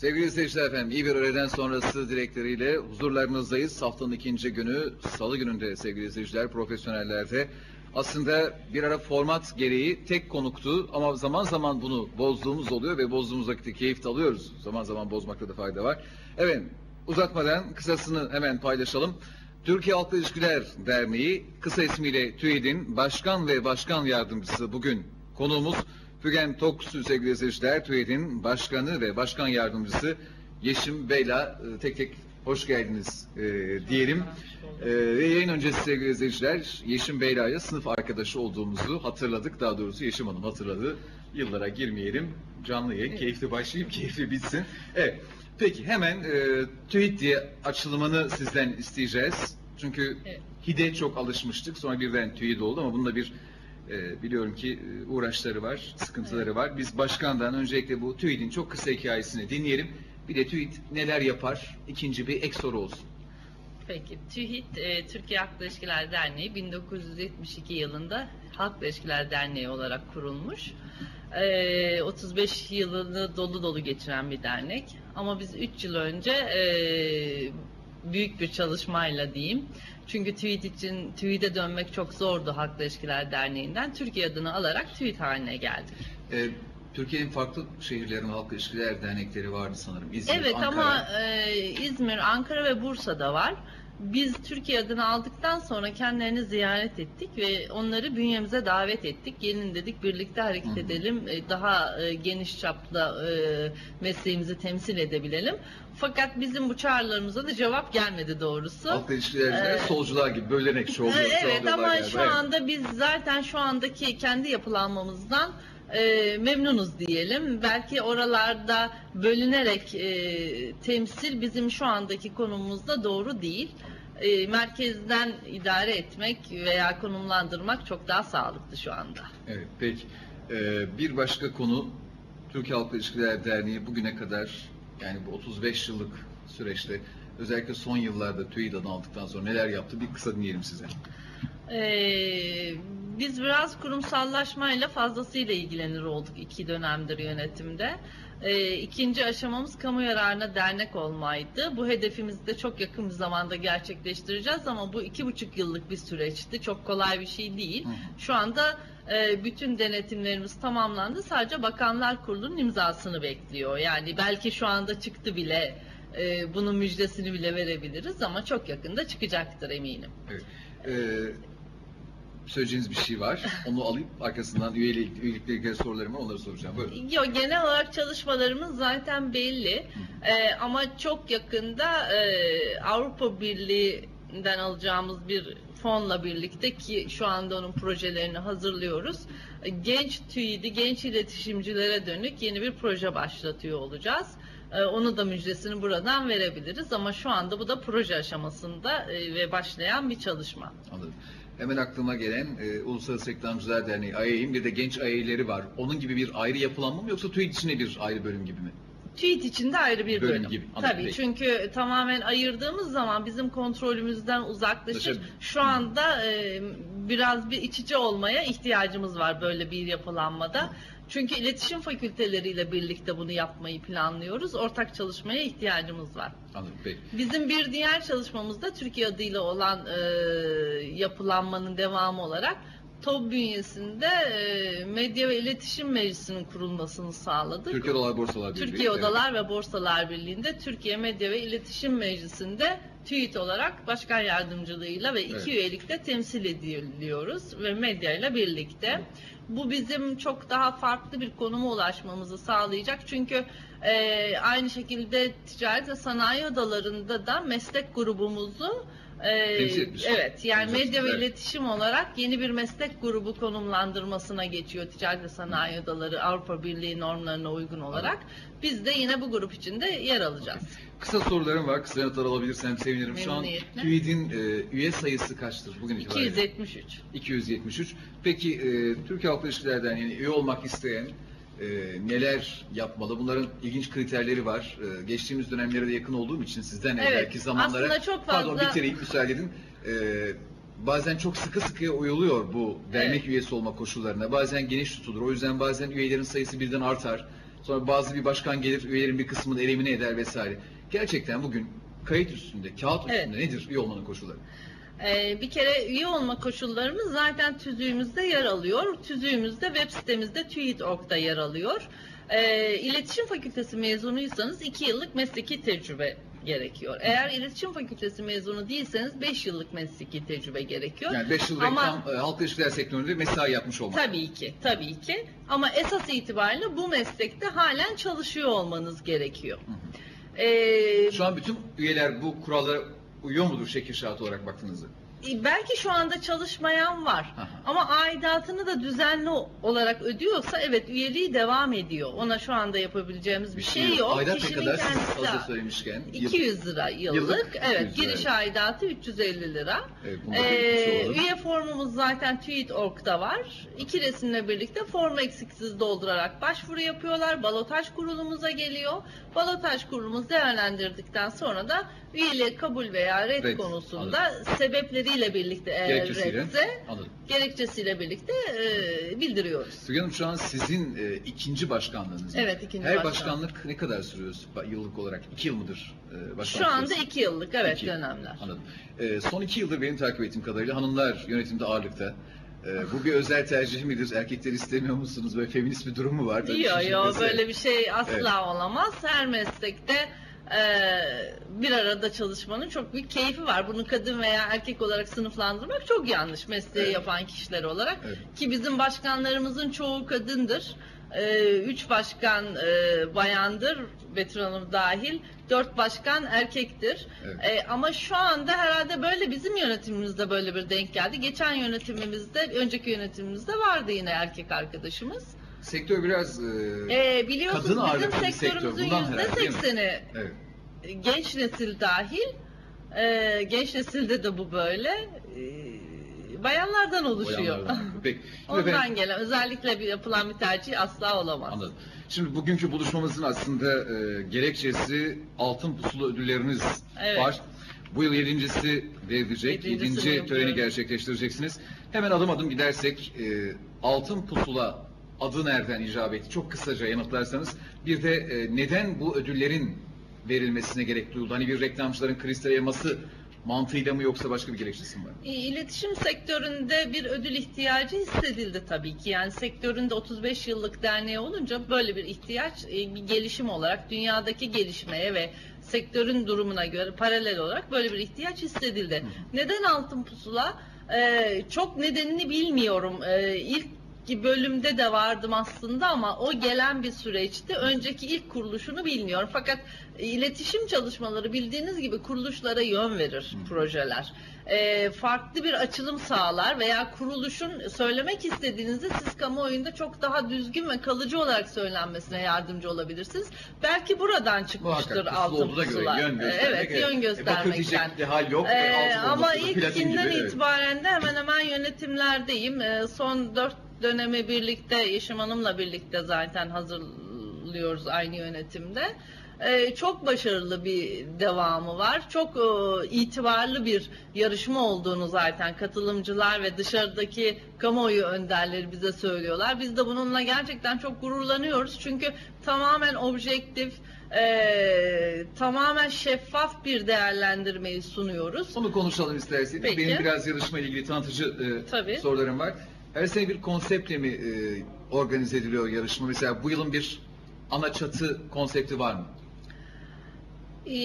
Sevgili izleyiciler efendim, iyi bir öğleden sonrası dilekleriyle huzurlarınızdayız. Haftanın ikinci günü, salı gününde sevgili izleyiciler, profesyonellerde. Aslında bir ara format gereği tek konuktu ama zaman zaman bunu bozduğumuz oluyor ve bozduğumuz vakitte keyif de alıyoruz. Zaman zaman bozmakta da fayda var. Evet, uzatmadan kısasını hemen paylaşalım. Türkiye Halkla İlişkiler Derneği, kısa ismiyle TÜİD'in başkan ve başkan yardımcısı bugün konuğumuz Fügen Toksu sevgili izleyiciler, TÜİD'in başkanı ve başkan yardımcısı Yeşim Bey'la e, tek tek hoş geldiniz e, diyelim. E, ve yayın öncesi sevgili izleyiciler, Yeşim Beyla'ya sınıf arkadaşı olduğumuzu hatırladık. Daha doğrusu Yeşim Hanım hatırladı. Yıllara girmeyelim. Canlı yayın, keyifli başlayıp keyifli bitsin. Evet. Peki hemen e, TÜİD diye açılımını sizden isteyeceğiz. Çünkü Evet. HİD'e çok alışmıştık. Sonra birden TÜİD oldu ama bunda bir e, biliyorum ki e, uğraşları var, sıkıntıları var. Biz başkandan öncelikle bu TÜİD'in çok kısa hikayesini dinleyelim. Bir de TÜİD neler yapar? İkinci bir ek soru olsun. Peki, TÜİT, e, Türkiye Halkla İlişkiler Derneği 1972 yılında Halkla İlişkiler Derneği olarak kurulmuş. E, 35 yılını dolu dolu geçiren bir dernek. Ama biz 3 yıl önce e, büyük bir çalışmayla diyeyim. Çünkü TÜİT için TÜİT'e dönmek çok zordu Halkla İlişkiler Derneği'nden. Türkiye adını alarak TÜİT haline geldik. E, Türkiye'nin farklı şehirlerinde halk ilişkiler dernekleri vardı sanırım. İzmir, Evet Ankara. ama e, İzmir, Ankara ve Bursa'da var. Biz Türkiye adını aldıktan sonra kendilerini ziyaret ettik ve onları bünyemize davet ettik. Gelin dedik birlikte hareket Hı edelim. e, Daha e, geniş çapta e, mesleğimizi temsil edebilelim. Fakat bizim bu çağrılarımıza da cevap gelmedi doğrusu. Halkla ilişkiler Ee, solcular gibi bölerek çoğuluyor. Evet çoğalıyorlar ama galiba. şu Evet. anda biz zaten şu andaki kendi yapılanmamızdan e, memnunuz diyelim. Belki oralarda bölünerek e, temsil bizim şu andaki konumumuzda doğru değil. E, merkezden idare etmek veya konumlandırmak çok daha sağlıklı şu anda. Evet, peki. Ee, bir başka konu, Türkiye Halkla İlişkiler Derneği bugüne kadar, yani bu 35 yıllık süreçte, özellikle son yıllarda TÜİD adını aldıktan sonra neler yaptı? Bir kısa dinleyelim size. Ee, biz biraz kurumsallaşmayla fazlasıyla ilgilenir olduk iki dönemdir yönetimde. Ee, ikinci aşamamız kamu yararına dernek olmaydı. Bu hedefimizi de çok yakın bir zamanda gerçekleştireceğiz ama bu iki buçuk yıllık bir süreçti. Çok kolay bir şey değil. Şu anda e, bütün denetimlerimiz tamamlandı. Sadece Bakanlar Kurulu'nun imzasını bekliyor. Yani belki şu anda çıktı bile e, bunun müjdesini bile verebiliriz ama çok yakında çıkacaktır eminim. Evet. Ee, söyleyeceğiniz bir şey var. Onu alayım. Arkasından üyelik, üyelikle ilgili sorularım var. Onları soracağım. Buyurun. Yok genel olarak çalışmalarımız zaten belli Ee, ama çok yakında e, Avrupa Birliği'nden alacağımız bir fonla birlikte ki şu anda onun projelerini hazırlıyoruz. Genç TÜİ'di, genç iletişimcilere dönük yeni bir proje başlatıyor olacağız. Ee, Onu da müjdesini buradan verebiliriz ama şu anda bu da proje aşamasında e, ve başlayan bir çalışma. Anladım. Hemen aklıma gelen e, Uluslararası Reklamcılar Derneği, AYİ'nin bir de genç AYİ'leri var. Onun gibi bir ayrı yapılanma mı yoksa TÜİD içinde bir ayrı bölüm gibi mi? TÜİT içinde ayrı bir Bölüm bölüm. gibi. Tabii peki. çünkü tamamen ayırdığımız zaman bizim kontrolümüzden uzaklaşır. Dışarı- Şu anda e, biraz bir iç içe olmaya ihtiyacımız var böyle bir yapılanmada. Çünkü iletişim fakülteleriyle birlikte bunu yapmayı planlıyoruz. Ortak çalışmaya ihtiyacımız var. Anladım. Peki. Bizim bir diğer çalışmamızda Türkiye adıyla olan e, yapılanmanın devamı olarak TOB bünyesinde e, Medya ve İletişim Meclisi'nin kurulmasını sağladık. Türkiye Odalar Borsalar Birliği. Türkiye Evet. Odalar ve Borsalar Birliği'nde Türkiye Medya ve İletişim Meclisi'nde TÜİT olarak başkan yardımcılığıyla ve iki Evet. üyelikte temsil ediliyoruz ve medya ile birlikte. Bu bizim çok daha farklı bir konuma ulaşmamızı sağlayacak. Çünkü e, aynı şekilde ticaret ve sanayi odalarında da meslek grubumuzu Ee, Temsil etmiş. evet yani Evet, medya ve evet. iletişim olarak yeni bir meslek grubu konumlandırmasına geçiyor Ticaret ve Sanayi Odaları Avrupa Birliği normlarına uygun olarak. Biz de yine bu grup içinde yer alacağız. Kısa sorularım var. Kısa yanıtlar alabilirsem sevinirim. Şu an. TÜİD'in e, üye sayısı kaçtır bugün itibariyle? 273. 273. Peki e, Türkiye Halkla İlişkiler Derneği'ne üye olmak isteyen e, neler yapmalı? Bunların ilginç kriterleri var. E, geçtiğimiz dönemlere de yakın olduğum için sizden Evet, evvelki zamanlara... aslında çok Pardon fazla- bitireyim müsaade edin. E, bazen çok sıkı sıkıya uyuluyor bu dernek Evet. üyesi olma koşullarına. Bazen geniş tutulur. O yüzden bazen üyelerin sayısı birden artar. Sonra bazı bir başkan gelir üyelerin bir kısmını elemine eder vesaire. Gerçekten bugün kayıt üstünde, kağıt Evet. üstünde nedir üye olmanın koşulları? Ee, bir kere üye olma koşullarımız zaten tüzüğümüzde yer alıyor. Tüzüğümüzde web sitemizde TÜİT.org'da yer alıyor. Ee, İletişim Fakültesi mezunuysanız 2 yıllık mesleki tecrübe gerekiyor. Eğer İletişim Fakültesi mezunu değilseniz 5 yıllık mesleki tecrübe gerekiyor. Yani 5 yıl Ama- reklam, e, halkla ilişkiler sektöründe mesai yapmış olmak. Tabii ki, tabii ki. Ama esas itibariyle bu meslekte halen çalışıyor olmanız gerekiyor. Ee, Şu an bütün üyeler bu kurallara uyuyor mudur şekil şartı olarak baktığınızda? E, Belki şu anda çalışmayan var Aha. ama aidatını da düzenli olarak ödüyorsa evet üyeliği devam ediyor. Ona şu anda yapabileceğimiz bir şey yok. Aydat ne kadar fazla söylemişken. yıl- 200 lira yıllık. Yıllık evet 200 lira. giriş aidatı 350 lira. Evet, Ee, olalım. üye formumuz zaten TÜİT.org'da var. İki resimle birlikte formu eksiksiz doldurarak başvuru yapıyorlar. Balotaj kurulumuza geliyor. Balotaj kurulumuz değerlendirdikten sonra da üyeliğe kabul veya red, Red, konusunda sebepleriyle birlikte eğer Gerekçesiyle. redse Anladım. gerekçesiyle birlikte e, bildiriyoruz. Tügün Hanım şu an sizin e, ikinci başkanlığınız. mı? Evet, ikinci Her başkan. başkanlık ne kadar sürüyor yıllık olarak? İki yıl mıdır e, Şu başkanlık anda süresi? iki yıllık evet İki. dönemler. Anladım. E, son iki yıldır benim takip ettiğim kadarıyla hanımlar yönetimde ağırlıkta. E, bu bir özel tercih midir? Erkekleri istemiyor musunuz? Böyle feminist bir durum mu var? Yok şey yok mesela. böyle bir şey asla Evet. olamaz. Her meslekte bir arada çalışmanın çok büyük keyfi var. Bunu kadın veya erkek olarak sınıflandırmak çok yanlış mesleği Evet. yapan kişiler olarak. Evet. Ki bizim başkanlarımızın çoğu kadındır. E, üç başkan e, bayandır, Betül Hanım dahil. Dört başkan erkektir. Evet. E, ama şu anda herhalde böyle bizim yönetimimizde böyle bir denk geldi. Geçen yönetimimizde, önceki yönetimimizde vardı yine erkek arkadaşımız. Sektör biraz... E, Ee, biliyorsunuz Kadın bizim ağırlıklı bir sektör. sektörümüzün Bundan yüzde herhalde, değil mi? sekseni evet. genç nesil dahil. Ee, genç nesilde de bu böyle. Ee, bayanlardan oluşuyor. Bayanlardan. Peki. Şimdi Ondan gelen özellikle bir yapılan bir tercih asla olamaz. Anladım. Şimdi bugünkü buluşmamızın aslında e, gerekçesi altın pusula ödülleriniz Evet. var. Bu yıl yedincisi verilecek. Yedincisini Yedinci yapıyoruz. töreni gerçekleştireceksiniz. Hemen adım adım gidersek e, altın pusula adı nereden icap etti? Çok kısaca yanıtlarsanız. Bir de e, neden bu ödüllerin verilmesine gerek duyuldu? Hani bir reklamcıların kristal yaması mantığıyla mı yoksa başka bir gerekçesi mi var? İ- İletişim sektöründe bir ödül ihtiyacı hissedildi tabii ki. Yani sektöründe 35 yıllık derneği olunca böyle bir ihtiyaç e, bir gelişim olarak dünyadaki gelişmeye ve sektörün durumuna göre paralel olarak böyle bir ihtiyaç hissedildi. Neden altın pusula? Ee, çok nedenini bilmiyorum. Ee, ilk bölümde de vardım aslında ama o gelen bir süreçti. Önceki ilk kuruluşunu bilmiyorum. Fakat e, iletişim çalışmaları bildiğiniz gibi kuruluşlara yön verir projeler. Ee, farklı bir açılım sağlar veya kuruluşun söylemek istediğinizde siz kamuoyunda çok daha düzgün ve kalıcı olarak söylenmesine yardımcı olabilirsiniz. Belki buradan çıkmıştır altın olduğuna göre yön göstermek. Evet, yön E, göstermekten. bir hal yok. Ee, E, ama ilk günden itibaren de hemen hemen yönetimlerdeyim. Ee, son dört dönemi birlikte Yeşim Hanım'la birlikte zaten hazırlıyoruz aynı yönetimde. Ee, çok başarılı bir devamı var. Çok e, itibarlı bir yarışma olduğunu zaten katılımcılar ve dışarıdaki kamuoyu önderleri bize söylüyorlar. Biz de bununla gerçekten çok gururlanıyoruz. Çünkü tamamen objektif, e, tamamen şeffaf bir değerlendirmeyi sunuyoruz. Onu konuşalım isterseniz. Peki. Benim biraz yarışma ilgili tanıtıcı e, Tabii. sorularım var. Her sene bir konseptle mi e, organize ediliyor yarışma? Mesela bu yılın bir ana çatı konsepti var mı? Ee,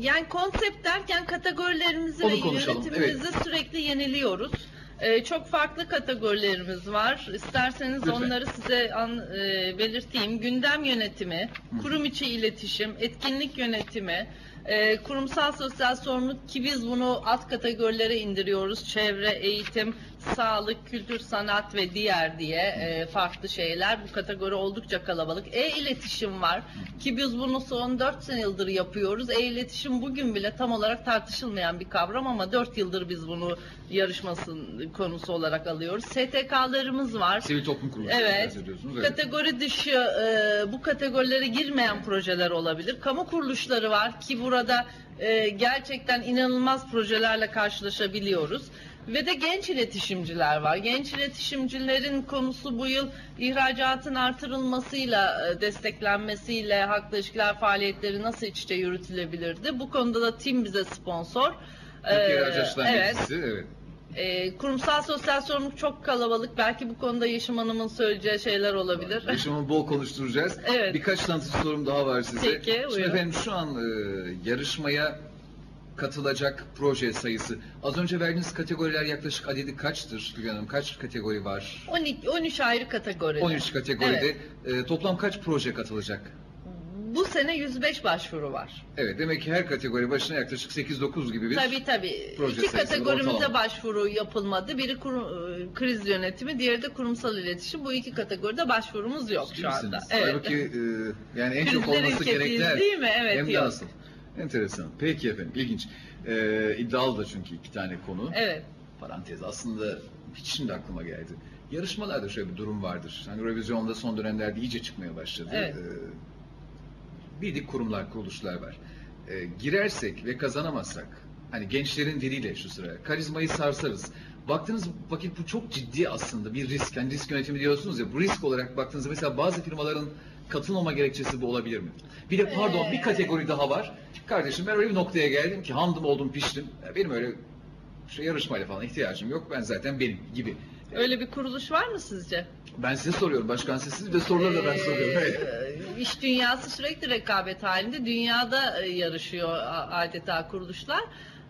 yani konsept derken kategorilerimizi Onu ve konuşalım, yönetimimizi sürekli yeniliyoruz. Ee, çok farklı kategorilerimiz var. İsterseniz Lütfen. onları size an, e, belirteyim. Gündem yönetimi, Hı. kurum içi iletişim, etkinlik yönetimi, Ee, kurumsal sosyal sorumluluk ki biz bunu alt kategorilere indiriyoruz. Çevre, eğitim, sağlık, kültür, sanat ve diğer diye e, farklı şeyler. Bu kategori oldukça kalabalık. E-iletişim var ki biz bunu son 4 sene yıldır yapıyoruz. E-iletişim bugün bile tam olarak tartışılmayan bir kavram ama 4 yıldır biz bunu yarışmasının konusu olarak alıyoruz. STK'larımız var. Sivil toplum kuruluşları Evet. Evet. Kategori dışı e, bu kategorilere girmeyen projeler olabilir. Kamu kuruluşları var ki burada e, gerçekten inanılmaz projelerle karşılaşabiliyoruz. Ve de genç iletişimciler var. Genç iletişimcilerin konusu bu yıl ihracatın artırılmasıyla, e, desteklenmesiyle haklı ilişkiler faaliyetleri nasıl iç içe yürütülebilirdi? Bu konuda da TİM bize sponsor. Ee, evet. Evet. Ee, kurumsal sosyal sorumluluk çok kalabalık. Belki bu konuda Yeşim Hanım'ın söyleyeceği şeyler olabilir. Yaşamı bol konuşturacağız. Evet. Birkaç tanıtıcı sorum daha var size. Peki, Şimdi buyurun. efendim şu an e, yarışmaya katılacak proje sayısı. Az önce verdiğiniz kategoriler yaklaşık adedi kaçtır Gülhan Hanım? Kaç kategori var? 12, 13 ayrı kategoride. 13 kategoride. Evet. E, toplam kaç proje katılacak? Bu sene 1yüz başvuru var. Evet demek ki her kategori başına yaklaşık 8-9 gibi bir Tabii tabii. proje İki sayısı kategorimize ortalama. başvuru yapılmadı. Biri kuru- e, kriz yönetimi, diğeri de kurumsal iletişim. Bu iki kategoride başvurumuz yok Ciddi şu anda. misiniz? Evet. Halbuki e, yani en çok Krizler olması ülkesiyiz, gereken değil mi? Evet, hem de yok. nasıl? Enteresan. Peki efendim ilginç. E, iddialı da çünkü iki tane konu. Evet. Parantez aslında hiç şimdi aklıma geldi. Yarışmalarda şöyle bir durum vardır. Hani revizyonda son dönemlerde iyice çıkmaya başladı. Evet. Ee, bildik kurumlar, kuruluşlar var. Ee, girersek ve kazanamazsak, hani gençlerin diliyle şu sıra, karizmayı sarsarız. Baktığınız vakit bu çok ciddi aslında bir risk. Hani risk yönetimi diyorsunuz ya, bu risk olarak baktığınızda mesela bazı firmaların katılmama gerekçesi bu olabilir mi? Bir de pardon bir Ee. kategori daha var. Kardeşim ben öyle bir noktaya geldim ki hamdım oldum piştim. Ya Benim öyle şey yarışmayla falan ihtiyacım yok. Ben zaten benim gibi. Öyle bir kuruluş var mı sizce? Ben size soruyorum. Başkan siz ve soruları da ben soruyorum. Evet. Ee, İş dünyası sürekli rekabet halinde. Dünyada e, yarışıyor a- adeta kuruluşlar.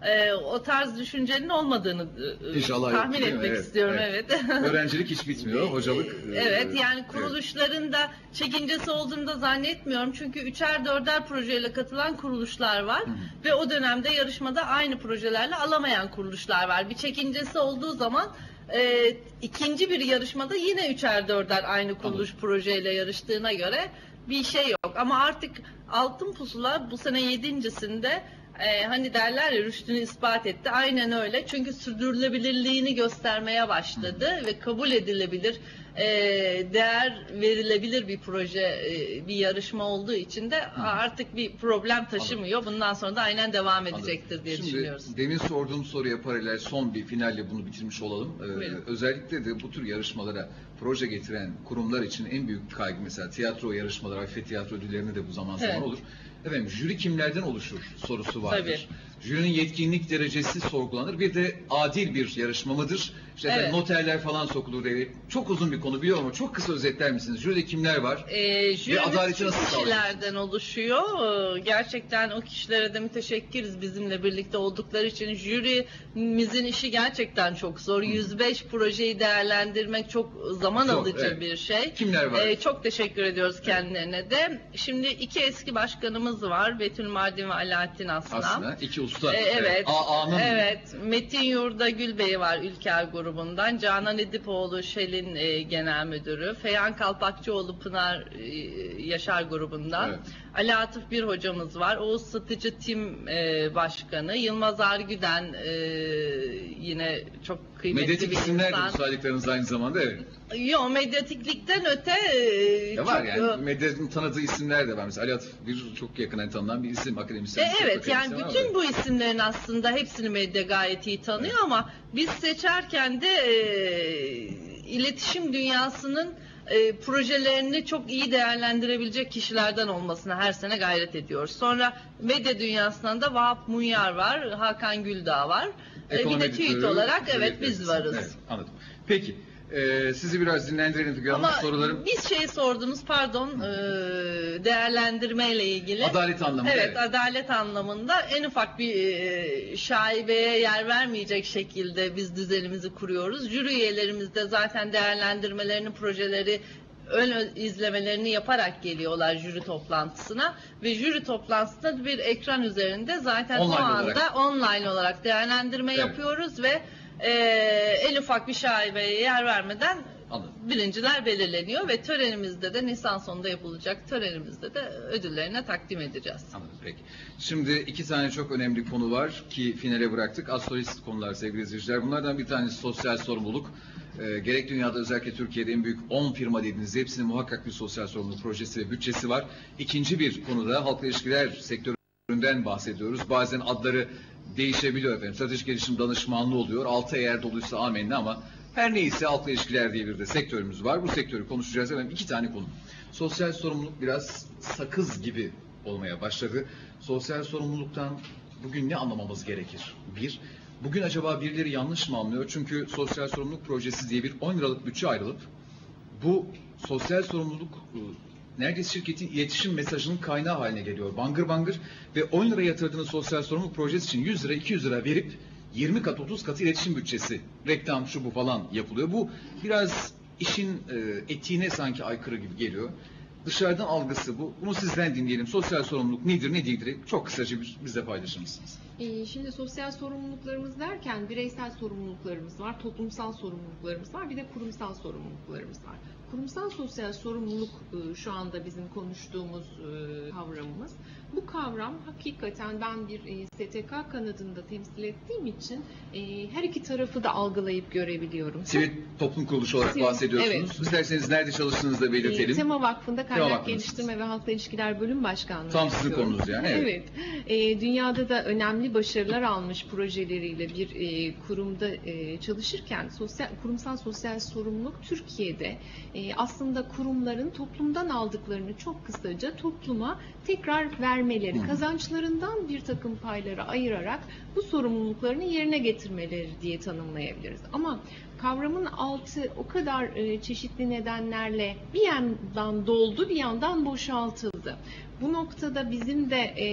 Ee, o tarz düşüncenin olmadığını e, İnşallah yok, tahmin mi? etmek Evet, istiyorum. evet. Evet. Öğrencilik hiç bitmiyor. Hocalık. e, Evet yani evet. kuruluşların da çekincesi olduğunu da zannetmiyorum. Çünkü üçer dörder projeyle katılan kuruluşlar var. Hı. Ve o dönemde yarışmada aynı projelerle alamayan kuruluşlar var. Bir çekincesi olduğu zaman e, ikinci bir yarışmada yine üçer dörder aynı kuruluş projeyle yarıştığına göre bir şey yok. Ama artık Altın Pusula bu sene yedincisinde e, hani derler ya rüştünü ispat etti. Aynen öyle. Çünkü sürdürülebilirliğini göstermeye başladı ve kabul edilebilir, e, değer verilebilir bir proje, e, bir yarışma olduğu için de artık bir problem taşımıyor. Bundan sonra da aynen devam edecektir diye Şimdi, düşünüyoruz. demin sorduğum soruya paralel son bir finalle bunu bitirmiş olalım. Ee, Buyurun. özellikle de bu tür yarışmalara proje getiren kurumlar için en büyük kaygı mesela tiyatro yarışmaları, Afet Tiyatro ödüllerinde de bu zaman zaman Evet. olur. Efendim jüri kimlerden oluşur sorusu vardır. Tabii. Jürinin yetkinlik derecesi sorgulanır. Bir de adil bir yarışma mıdır? İşte Evet. noterler falan sokulur devreye. Çok uzun bir konu biliyorum ama çok kısa özetler misiniz? Jüride kimler var? E, adaleti şu nasıl kişilerden oluşuyor. Ee, Gerçekten o kişilere de müteşekkiriz bizimle birlikte oldukları için. Jürimizin işi gerçekten çok zor. 105 projeyi değerlendirmek çok zaman Çok, alıcı evet. bir şey. Kimler var? Ee, çok teşekkür ediyoruz kendilerine de. Şimdi iki eski başkanımız var. Betül Mardin ve Alaaddin Aslan. Aslında iki usta. Ee, evet. AA'nın Evet. Metin Yurda Gülbey var Ülker grubundan. Canan Edipoğlu Şel'in e, genel müdürü. Feyan Kalpakçıoğlu Pınar e, Yaşar grubundan. Evet. Ali Atıf bir hocamız var. Oğuz Satıcı Tim e, başkanı. Yılmaz Argüden e, yine çok kıymetli medyatik bir isimler de insan. saydıklarınız aynı zamanda evet. Yo medyatiklikten öte e, Ya var çok, yani e, medyanın tanıdığı isimler de var. Mesela Ali Atıf bir çok yakından tanınan bir isim akademisyen. E, çok evet yani bütün ama- bu isimlerin aslında hepsini medya gayet iyi tanıyor ama biz seçerken de e, iletişim dünyasının e, projelerini çok iyi değerlendirebilecek kişilerden olmasına her sene gayret ediyoruz. Sonra medya dünyasından da Vahap Munyar var, Hakan Güldağ var. E, bir de TÜİT olarak evet biz varız. Evet, anladım. Peki e, sizi biraz dinlendirelim Figen Hanım. Ama Sorularım biz şey sordunuz pardon e, değerlendirmeyle ilgili. adalet anlamında. Evet, adalet anlamında en ufak bir e, şaibeye yer vermeyecek şekilde biz düzenimizi kuruyoruz. Jüri üyelerimiz de zaten değerlendirmelerini, projeleri ön izlemelerini yaparak geliyorlar jüri toplantısına ve jüri toplantısında bir ekran üzerinde zaten Online o anda olarak. online olarak değerlendirme Evet. yapıyoruz ve e, en ufak bir şaibeye yer vermeden Anladım. birinciler belirleniyor ve törenimizde de Nisan sonunda yapılacak törenimizde de ödüllerine takdim edeceğiz. Anladım peki. Şimdi iki tane çok önemli konu var ki finale bıraktık. Astrolist konular sevgili izleyiciler. Bunlardan bir tanesi sosyal sorumluluk. Ee, gerek dünyada özellikle Türkiye'de en büyük 10 firma dediğiniz hepsinin muhakkak bir sosyal sorumluluk projesi ve bütçesi var. İkinci bir konuda halkla ilişkiler sektöründen bahsediyoruz. Bazen adları değişebiliyor efendim. Stratejik gelişim danışmanlığı oluyor. Altı eğer doluysa amenna ama her neyse halkla ilişkiler diye bir de sektörümüz var. Bu sektörü konuşacağız. Efendim iki tane konu. Sosyal sorumluluk biraz sakız gibi olmaya başladı. Sosyal sorumluluktan bugün ne anlamamız gerekir? Bir, bugün acaba birileri yanlış mı anlıyor? Çünkü sosyal sorumluluk projesi diye bir 10 liralık bütçe ayrılıp bu sosyal sorumluluk e, neredeyse şirketin iletişim mesajının kaynağı haline geliyor. Bangır bangır ve 10 lira yatırdığınız sosyal sorumluluk projesi için 100 lira 200 lira verip 20 kat 30 katı iletişim bütçesi, reklam şu bu falan yapılıyor. Bu biraz işin e, etiğine sanki aykırı gibi geliyor. Dışarıdan algısı bu. Bunu sizden dinleyelim. Sosyal sorumluluk nedir, ne değildir? Çok kısaca bir, bizle paylaşır mısınız? Ee, Şimdi sosyal sorumluluklarımız derken bireysel sorumluluklarımız var, toplumsal sorumluluklarımız var, bir de kurumsal sorumluluklarımız var. Kurumsal sosyal sorumluluk e, şu anda bizim konuştuğumuz e, kavramımız. Bu kavram hakikaten ben bir e, STK kanadında temsil ettiğim için e, her iki tarafı da algılayıp görebiliyorum. Sivil toplum kuruluşu olarak Sivil- bahsediyorsunuz. evet. İsterseniz nerede çalıştığınızı da belirtelim. E, Tema Vakfı'nda Kaynak Vakfı'ndasınız. Geliştirme ve Halkla İlişkiler Bölüm Başkanlığı Tam sizin konunuz yani, evet. Evet. E, dünyada da önemli başarılar almış projeleriyle bir e, kurumda e, çalışırken sosyal kurumsal sosyal sorumluluk Türkiye'de e, aslında kurumların toplumdan aldıklarını çok kısaca topluma tekrar vermeleri, Hı. kazançlarından bir takım payları ayırarak bu sorumluluklarını yerine getirmeleri diye tanımlayabiliriz. Ama kavramın altı o kadar e, çeşitli nedenlerle bir yandan doldu, bir yandan boşaltıldı. Bu noktada bizim de e,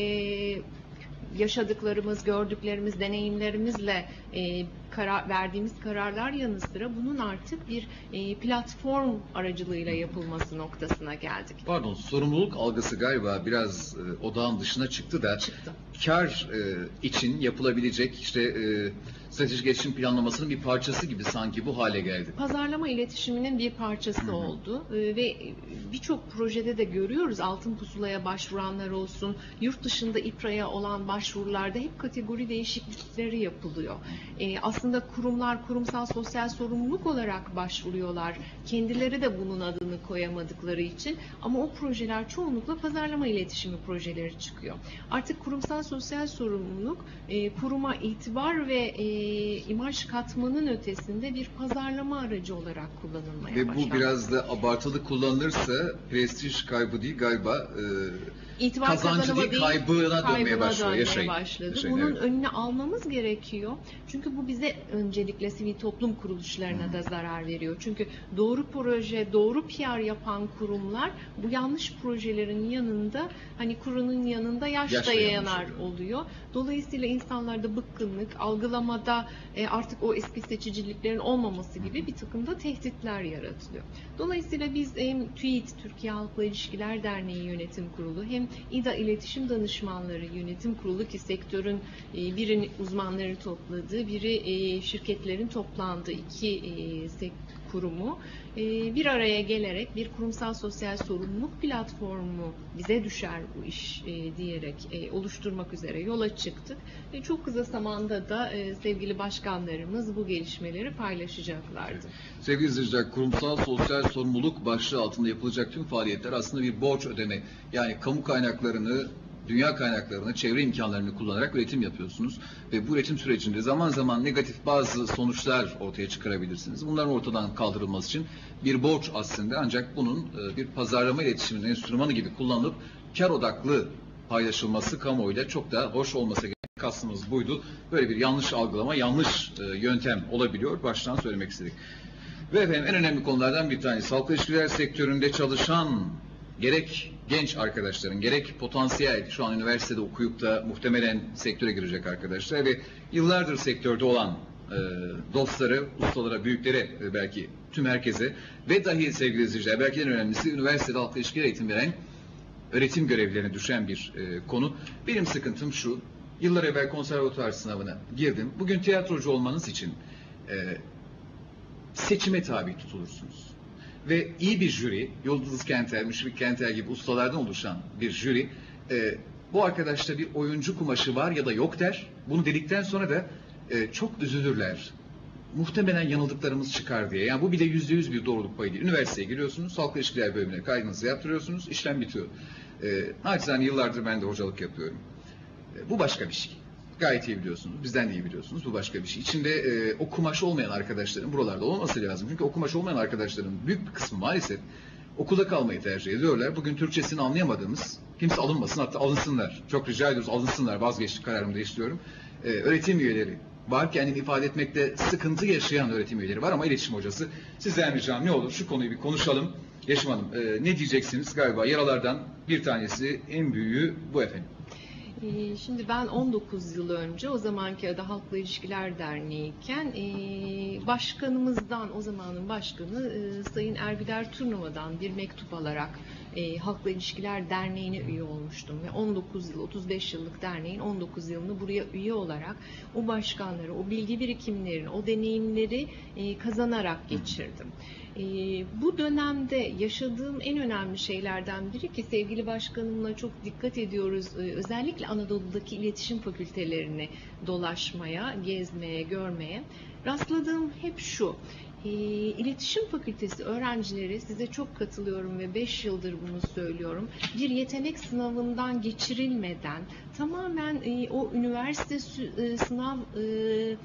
yaşadıklarımız, gördüklerimiz, deneyimlerimizle e, karar, verdiğimiz kararlar yanı sıra bunun artık bir e, platform aracılığıyla yapılması noktasına geldik. Pardon, sorumluluk algısı galiba biraz e, odağın dışına çıktı da Çıktı. kar e, için yapılabilecek işte e, stratejik gelişim planlamasının bir parçası gibi sanki bu hale geldi. Pazarlama iletişiminin bir parçası oldu Ee, ve birçok projede de görüyoruz altın pusulaya başvuranlar olsun, yurt dışında İPRA'ya olan başvurularda hep kategori değişiklikleri yapılıyor. Ee, aslında kurumlar kurumsal sosyal sorumluluk olarak başvuruyorlar. Kendileri de bunun adını koyamadıkları için ama o projeler çoğunlukla pazarlama iletişimi projeleri çıkıyor. Artık kurumsal sosyal sorumluluk e, kuruma itibar ve e, imaj katmanın ötesinde bir pazarlama aracı olarak kullanılmaya Ve başlandı. bu biraz da abartılı kullanılırsa prestij kaybı değil galiba e, İtibar kazancı değil, kaybına dönmeye kaybına başlıyor. dönmeye başladı. Yaşayın, Bunun evet. önüne almamız gerekiyor. Çünkü bu bize öncelikle sivil toplum kuruluşlarına da zarar veriyor. Çünkü doğru proje, doğru PR yapan kurumlar bu yanlış projelerin yanında hani kurunun yanında yaş, Yaş da da yayanar yanmış oluyor. oluyor. Dolayısıyla insanlarda bıkkınlık, algılamada e, artık o eski seçiciliklerin olmaması gibi bir takım da tehditler yaratılıyor. Dolayısıyla biz hem TÜİT, Türkiye Halkla İlişkiler Derneği Yönetim Kurulu hem İDA İletişim Danışmanları Yönetim Kurulu ki sektörün e, biri uzmanları topladığı, biri e, şirketlerin toplandığı iki e, sek- kurumu e, bir araya gelerek bir kurumsal sosyal sorumluluk platformu bize düşer bu iş e, diyerek e, oluşturmak üzere yola çıktık. Çok kısa zamanda da sevgili başkanlarımız bu gelişmeleri paylaşacaklardı. Sevgili izleyiciler, kurumsal sosyal sorumluluk başlığı altında yapılacak tüm faaliyetler aslında bir borç ödeme. Yani kamu kaynaklarını, dünya kaynaklarını, çevre imkanlarını kullanarak üretim yapıyorsunuz. Ve bu üretim sürecinde zaman zaman negatif bazı sonuçlar ortaya çıkarabilirsiniz. Bunların ortadan kaldırılması için bir borç aslında ancak bunun e, bir pazarlama iletişiminin enstrümanı gibi kullanılıp kar odaklı paylaşılması kamuoyuyla çok da hoş olması gereken kastımız buydu. Böyle bir yanlış algılama, yanlış e, yöntem olabiliyor. Baştan söylemek istedik. Ve efendim en önemli konulardan bir tanesi halkla ilişkiler sektöründe çalışan gerek genç arkadaşların gerek potansiyel şu an üniversitede okuyup da muhtemelen sektöre girecek arkadaşlar ve yıllardır sektörde olan e, dostları, ustalara, büyüklere e, belki tüm herkese ve dahi sevgili izleyiciler belki en önemlisi üniversitede halkla ilişkiler eğitim veren öğretim görevlilerine düşen bir e, konu. Benim sıkıntım şu, yıllar evvel konservatuvar sınavına girdim. Bugün tiyatrocu olmanız için e, seçime tabi tutulursunuz. Ve iyi bir jüri, Yıldız Kenter, Müşfik Kenter gibi ustalardan oluşan bir jüri, e, bu arkadaşta bir oyuncu kumaşı var ya da yok der. Bunu dedikten sonra da e, çok üzülürler. Muhtemelen yanıldıklarımız çıkar diye. Yani bu bile yüzde yüz bir doğruluk payı değil. Üniversiteye giriyorsunuz, halkla ilişkiler bölümüne kaydınızı yaptırıyorsunuz, işlem bitiyor. E, naçizane yıllardır ben de hocalık yapıyorum. E, bu başka bir şey. Gayet iyi biliyorsunuz. Bizden de iyi biliyorsunuz. Bu başka bir şey. İçinde e, o kumaş olmayan arkadaşların buralarda olması lazım. Çünkü o kumaş olmayan arkadaşların büyük bir kısmı maalesef okulda kalmayı tercih ediyorlar. Bugün Türkçesini anlayamadığımız kimse alınmasın hatta alınsınlar. Çok rica ediyoruz alınsınlar. Vazgeçtik kararımı değiştiriyorum. E, öğretim üyeleri var. Kendini ifade etmekte sıkıntı yaşayan öğretim üyeleri var ama iletişim hocası. Sizden ricam ne olur şu konuyu bir konuşalım. Yaşım Hanım e, ne diyeceksiniz? Galiba yaralardan bir tanesi en büyüğü bu efendim. Ee, Şimdi ben 19 yıl önce o zamanki adı Halkla İlişkiler Derneği iken e, başkanımızdan o zamanın başkanı e, Sayın Ergüder Turnuva'dan bir mektup alarak e, Halkla İlişkiler Derneği'ne üye olmuştum ve 19 yıl 35 yıllık derneğin 19 yılını buraya üye olarak o başkanları, o bilgi birikimlerini, o deneyimleri e, kazanarak geçirdim. E, bu dönemde yaşadığım en önemli şeylerden biri ki sevgili başkanımla çok dikkat ediyoruz. e, özellikle Anadolu'daki iletişim fakültelerini dolaşmaya, gezmeye, görmeye. Rastladığım hep şu. E, İletişim Fakültesi öğrencileri size çok katılıyorum ve 5 yıldır bunu söylüyorum. Bir yetenek sınavından geçirilmeden tamamen e, o üniversite e, sınav e,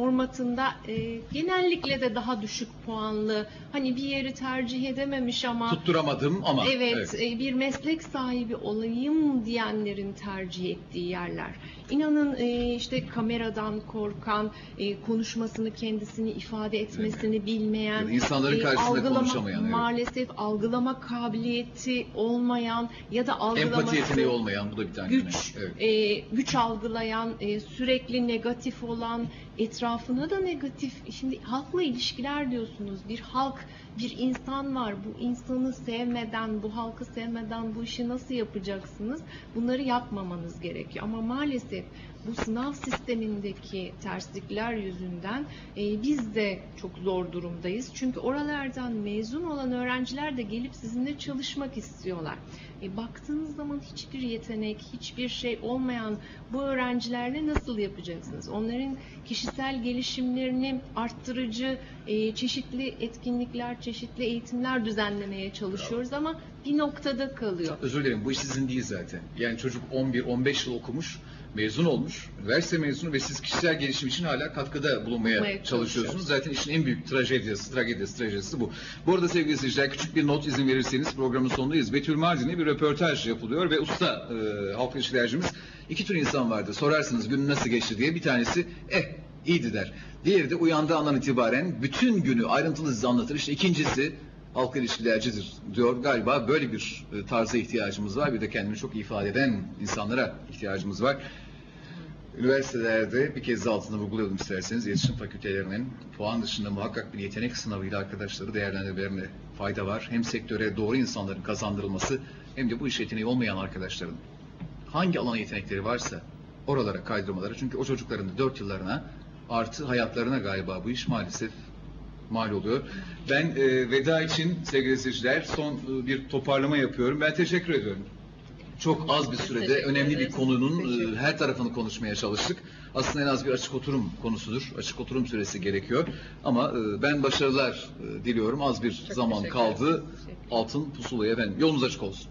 formatında e, genellikle de daha düşük puanlı hani bir yeri tercih edememiş ama Tutturamadım ama. Evet, e, bir meslek sahibi olayım diyenlerin tercih ettiği yerler. İnanın e, işte kameradan korkan, e, konuşmasını kendisini ifade etmesini bilmeyen, Ya da insanların karşısında algılama- konuşamayan, evet. maalesef algılama kabiliyeti olmayan ya da algılaması Empati yeteneği olmayan bu da bir tane. güç Evet. e, güç algılayan, e, sürekli negatif olan, etrafına da negatif. Şimdi halkla ilişkiler diyorsunuz. Bir halk, bir insan var. Bu insanı sevmeden, bu halkı sevmeden bu işi nasıl yapacaksınız? Bunları yapmamanız gerekiyor. Ama maalesef bu sınav sistemindeki terslikler yüzünden e, biz de çok zor durumdayız. Çünkü oralardan mezun olan öğrenciler de gelip sizinle çalışmak istiyorlar. E, baktığınız zaman hiçbir yetenek, hiçbir şey olmayan bu öğrencilerle nasıl yapacaksınız? Onların kişisel gelişimlerini arttırıcı e, çeşitli etkinlikler, çeşitli eğitimler düzenlemeye çalışıyoruz ama bir noktada kalıyor. Özür dilerim bu iş sizin değil zaten. Yani çocuk 11-15 yıl okumuş, mezun olmuş, üniversite mezunu ve siz kişisel gelişim için hala katkıda bulunmaya çalışıyorsunuz. Zaten işin en büyük trajedisi, tragedisi, trajedisi bu. Bu arada sevgili izleyiciler küçük bir not izin verirseniz programın sonundayız. Betül Mardin'e bir röportaj yapılıyor ve usta e, halk ilişkilercimiz iki tür insan vardı. Sorarsınız günün nasıl geçti diye. Bir tanesi eh iyiydi der. Diğeri de uyandığı andan itibaren bütün günü ayrıntılı size anlatır. İşte ikincisi halk ilişkilercidir diyor. Galiba böyle bir e, tarza ihtiyacımız var. Bir de kendini çok ifade eden insanlara ihtiyacımız var. Üniversitelerde bir kez daha altını vurgulayalım isterseniz iletişim fakültelerinin puan dışında muhakkak bir yetenek sınavıyla arkadaşları değerlendirmelerine fayda var. Hem sektöre doğru insanların kazandırılması hem de bu iş yeteneği olmayan arkadaşların hangi alan yetenekleri varsa oralara kaydırmaları. Çünkü o çocukların da 4 yıllarına artı hayatlarına galiba bu iş maalesef mal oluyor. Ben e, veda için sevgili seyirciler son e, bir toparlama yapıyorum. Ben teşekkür ediyorum. Çok az bir sürede önemli bir konunun e, her tarafını konuşmaya çalıştık. Aslında en az bir açık oturum konusudur. Açık oturum süresi gerekiyor. Ama e, ben başarılar e, diliyorum. Az bir zaman kaldı. Altın pusulaya efendim. Yolunuz açık olsun.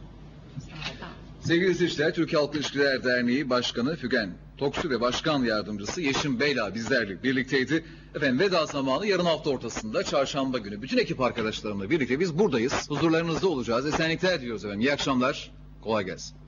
Sevgili izleyiciler, Türkiye Halk İlişkiler Derneği Başkanı Fügen Toksu ve Başkan Yardımcısı Yeşim Beyla bizlerle birlikteydi. Efendim veda zamanı yarın hafta ortasında çarşamba günü. Bütün ekip arkadaşlarımla birlikte biz buradayız. Huzurlarınızda olacağız. Esenlikler diliyoruz efendim. İyi akşamlar. Kolay gelsin.